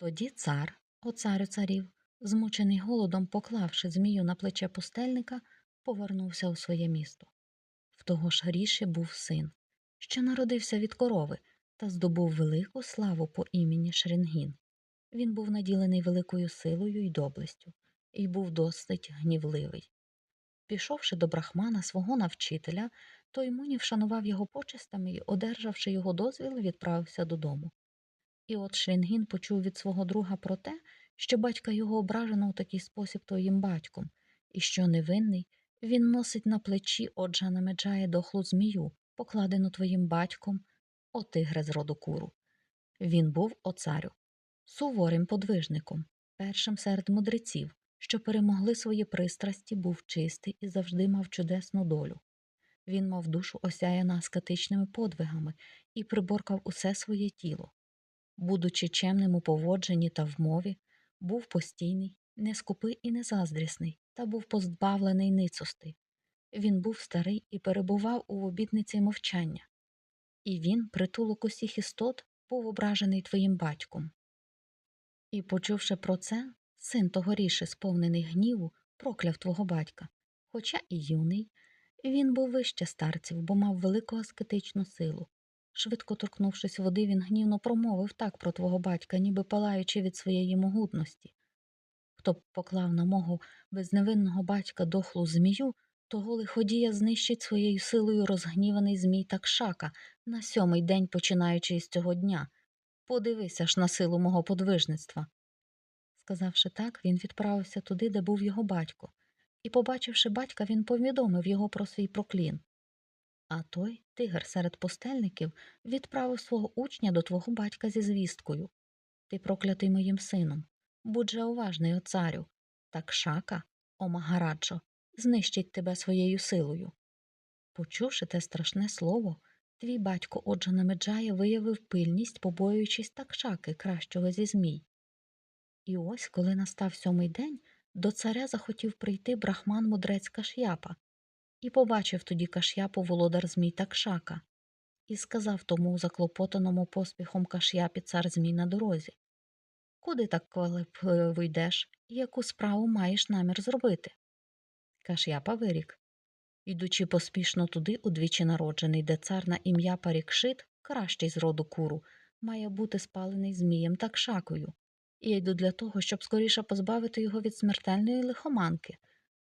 Тоді цар, о царю царів, змучений голодом, поклавши змію на плече пустельника, повернувся у своє місто. В того ж гріші був син, що народився від корови та здобув велику славу по імені Шренгін. Він був наділений великою силою й доблестю, і був досить гнівливий. Пішовши до брахмана свого навчителя, той Муні вшанував його почестами і, одержавши його дозвіл, відправився додому. І от Шрінгін почув від свого друга про те, що батька його ображено у такий спосіб твоїм батьком, і що невинний він носить на плечі Оджана Меджає дохлу змію, покладену твоїм батьком, о тигре з роду куру. Він був о царю, суворим подвижником, першим серед мудреців, що перемогли свої пристрасті, був чистий і завжди мав чудесну долю. Він мав душу осяяна аскетичними подвигами і приборкав усе своє тіло. Будучи чемним у поводженні та в мові, був постійний, не скупий і не заздрісний, та був позбавлений ницости. Він був старий і перебував у обітниці мовчання. І він, притулок усіх істот, був ображений твоїм батьком. І, почувши про це, син тогоріше, сповнений гніву, прокляв твого батька. Хоча і юний, він був вище старців, бо мав велику аскетичну силу. Швидко торкнувшись води, він гнівно промовив так про твого батька, ніби палаючи від своєї могутності. Хто б поклав на мого безневинного батька дохлу змію, того лиходія знищить своєю силою розгніваний змій Такшака на сьомий день, починаючи із цього дня. Подивися ж на силу мого подвижництва. Сказавши так, він відправився туди, де був його батько, і, побачивши батька, він повідомив його про свій проклін. А той, тигр серед пустельників, відправив свого учня до твого батька зі звісткою Ти проклятий моїм сином. Будь же уважний, о царю. Так шака, о Магараджо, знищить тебе своєю силою. Почувши те страшне слово, твій батько Оджана Меджая виявив пильність, побоюючись такшаки, кращого зі змій. І ось, коли настав сьомий день, до царя захотів прийти брахман мудрець Каш'япа, і побачив тоді Каш'япу володар змій Такшака, і сказав тому заклопотаному поспіхом Каш'япі цар змій на дорозі Куди так квалепливо йдеш, і яку справу маєш намір зробити? Каш'япа вирік. Йдучи поспішно туди, удвічі народжений, де цар на ім'я Парікшит, кращий з роду куру, має бути спалений змієм такшакою. І я йду для того, щоб скоріше позбавити його від смертельної лихоманки,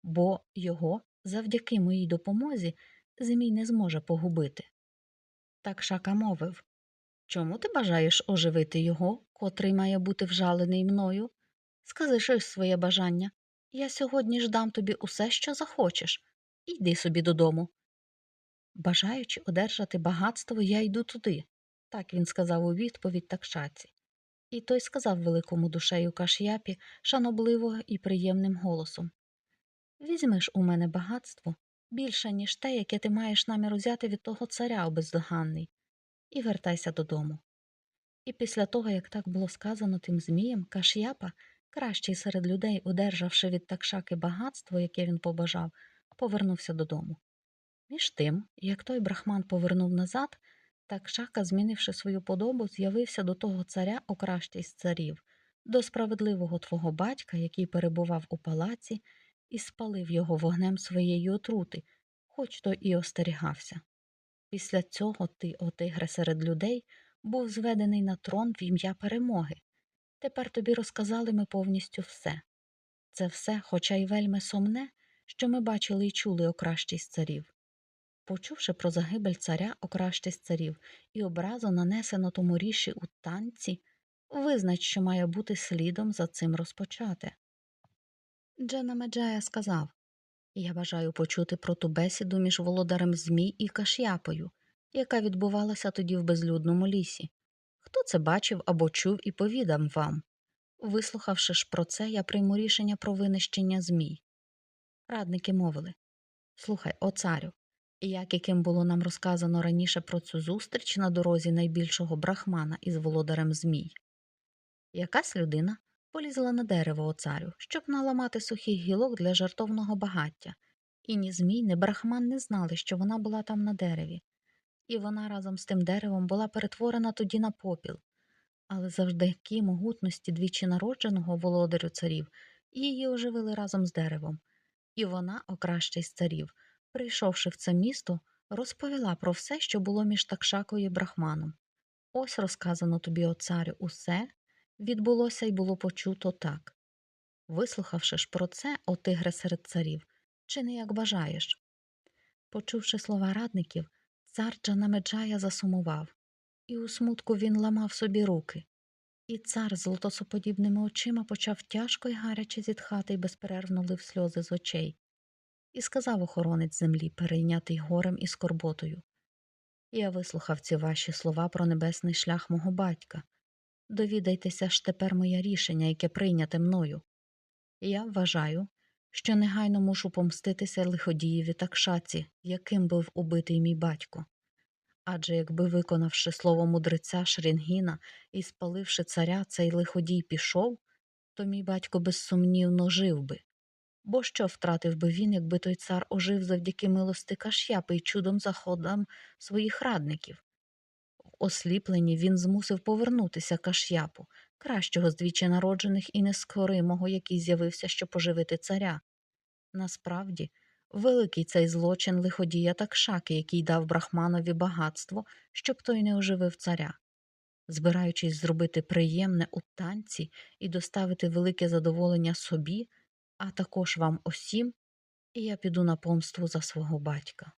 бо його, завдяки моїй допомозі, змій не зможе погубити. Так шака мовив Чому ти бажаєш оживити його, котрий має бути вжалений мною? Скажи щось своє бажання. Я сьогодні ж дам тобі усе, що захочеш, йди собі додому. Бажаючи одержати багатство, я йду туди, так він сказав у відповідь такшаці. І той сказав великому душею каш'япі шанобливо і приємним голосом Візьми ж у мене багатство більше, ніж те, яке ти маєш намір узяти від того царя обездоганний, і вертайся додому. І після того, як так було сказано тим змієм, Каш'япа, кращий серед людей, одержавши від такшаки багатство, яке він побажав, повернувся додому. Між тим, як той брахман повернув назад, такшака, змінивши свою подобу, з'явився до того царя о кращий з царів, до справедливого твого батька, який перебував у палаці, і спалив його вогнем своєї отрути, хоч то і остерігався. Після цього ти, о тигре серед людей, був зведений на трон в ім'я перемоги. Тепер тобі розказали ми повністю все. Це все, хоча й вельми сумне, що ми бачили і чули о кращий з царів. Почувши про загибель царя о кращий з царів і образу нанесено тому ріші у танці, визнач, що має бути слідом за цим розпочати. Джена Меджая сказав Я бажаю почути про ту бесіду між володарем Змій і Каш'япою, яка відбувалася тоді в безлюдному лісі. Хто це бачив або чув і повідам вам. Вислухавши ж про це, я прийму рішення про винищення змій. Радники мовили Слухай, о царю, як яким було нам розказано раніше про цю зустріч на дорозі найбільшого брахмана із володарем Змій. Якась людина полізла на дерево о царю, щоб наламати сухих гілок для жартовного багаття, і ні Змій, ні брахман не знали, що вона була там на дереві, і вона разом з тим деревом була перетворена тоді на попіл. Але завдяки могутності двічі народженого володарю царів її оживили разом з деревом. І вона, окраща із царів, прийшовши в це місто, розповіла про все, що було між Такшакою і Брахманом. Ось розказано тобі, о царю, усе відбулося й було почуто так. Вислухавши ж про це, о тигре серед царів, чи не як бажаєш. Почувши слова радників, цар Джанамеджая засумував, і у смутку він ламав собі руки. І цар з лотосоподібними очима почав тяжко й гаряче зітхати й безперервно лив сльози з очей. І сказав охоронець землі, перейнятий горем і скорботою. Я вислухав ці ваші слова про небесний шлях мого батька. Довідайтеся ж тепер моє рішення, яке прийняте мною. Я вважаю, що негайно мушу помститися лиходієві такшаці, яким був убитий мій батько. Адже якби, виконавши слово мудреця Шрінгіна і спаливши царя, цей лиходій пішов, то мій батько безсумнівно жив би. Бо що втратив би він, якби той цар ожив завдяки милости Каш'япи й чудом заходам своїх радників? Осліплені він змусив повернутися Каш'япу, кращого з двічі народжених і нескоримого, який з'явився, щоб поживити царя. Насправді, великий цей злочин лиходія Такшаки, який дав брахманові багатство, щоб той не оживив царя. Збираючись зробити приємне у танці і доставити велике задоволення собі, а також вам усім, я піду на помству за свого батька.